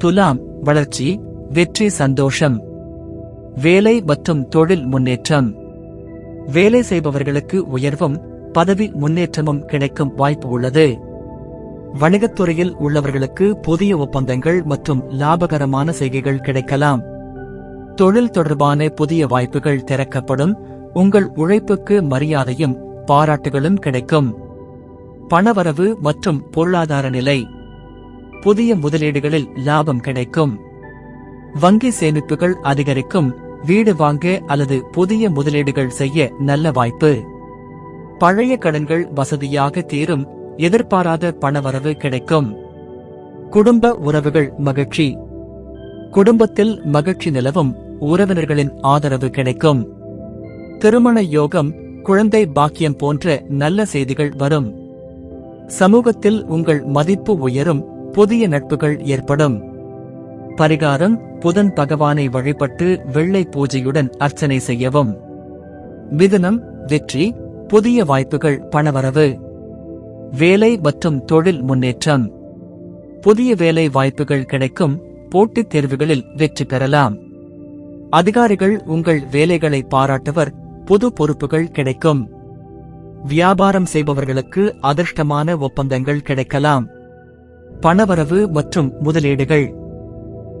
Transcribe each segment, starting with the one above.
துலாம் வளர்ச்சி வெற்றி சந்தோஷம். வேலை மற்றும் தொழில் முன்னேற்றம். வேலை செய்பவர்களுக்கு உயர்வும் பதவி முன்னேற்றமும் கிடைக்கும் வாய்ப்பு உள்ளது. வணிகத்துறையில் உள்ளவர்களுக்கு புதிய ஒப்பந்தங்கள் மற்றும் லாபகரமான செய்கைகள் கிடைக்கலாம். தொழில் தொடர்பான புதிய வாய்ப்புகள் திறக்கப்படும் உங்கள் உழைப்புக்கு மரியாதையும் பாராட்டுகளும் கிடைக்கும். பணவரவு மற்றும் பொருளாதார நிலை. புதிய முதலீடுகளில் லாபம் கிடைக்கும். வங்கி சேமிப்புகள் அதிகரிக்கும். வீடு வாங்க அல்லது புதிய முதலீடுகள் செய்ய நல்ல வாய்ப்பு. பழைய கடன்கள் வசதியாக தீரும். எதிர்பாராத பணவரவு கிடைக்கும். குடும்ப உறவுகள் மகிழ்ச்சி. குடும்பத்தில் மகிழ்ச்சி நிலவும். உறவினர்களின் ஆதரவு கிடைக்கும். திருமண யோகம் குழந்தை பாக்கியம் போன்ற நல்ல செய்திகள் வரும். சமூகத்தில் உங்கள் மதிப்பு உயரும். புதிய நட்புகள் ஏற்படும். பரிகாரம் புதன் பகவானை வழிபட்டு வெள்ளை பூஜையுடன் அர்ச்சனை செய்யவும். மிதுனம் வெற்றி புதிய வாய்ப்புகள் பணவரவு. வேலை மற்றும் தொழில் முன்னேற்றம். புதிய வேலை வாய்ப்புகள் கிடைக்கும் போட்டித் தேர்வுகளில் வெற்றி பெறலாம். அதிகாரிகள் உங்கள் வேலைகளை பாராட்டுவர் புது பொறுப்புகள் கிடைக்கும். வியாபாரம் செய்பவர்களுக்கு அதிர்ஷ்டமான ஒப்பந்தங்கள் கிடைக்கலாம். பணவரவு மற்றும் முதலீடுகள்.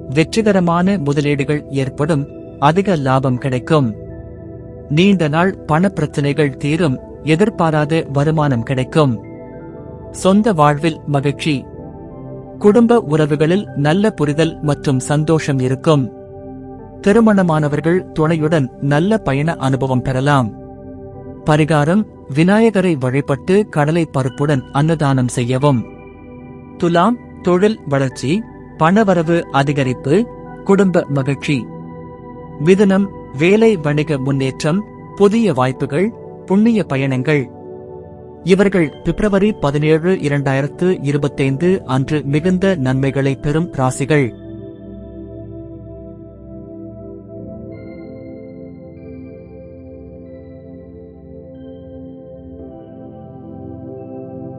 வெற்றிகரமான முதலீடுகள் ஏற்படும் அதிக லாபம் கிடைக்கும். நீண்ட நாள் பண பிரச்சனைகள் தீரும் எதிர்பாராத வருமானம் கிடைக்கும். சொந்த வாழ்வில் மகிழ்ச்சி. குடும்ப உறவுகளில் நல்ல புரிதல் மற்றும் சந்தோஷம் இருக்கும். திருமணமானவர்கள் துணையுடன் நல்ல பயண அனுபவம் பெறலாம். பரிகாரம் விநாயகரை வழிபட்டு கடலை பருப்புடன் அன்னதானம் செய்யவும். துலாம் தொழில் வளர்ச்சி பணவரவு அதிகரிப்பு குடும்ப மகிழ்ச்சி. மிதுனம் வேலை வணிக முன்னேற்றம் புதிய வாய்ப்புகள் புண்ணிய பயணங்கள். இவர்கள் பிப்ரவரி பதினேழு இரண்டாயிரத்து இருபத்தைந்து அன்று மிகுந்த நன்மைகளை பெறும் ராசிகள்.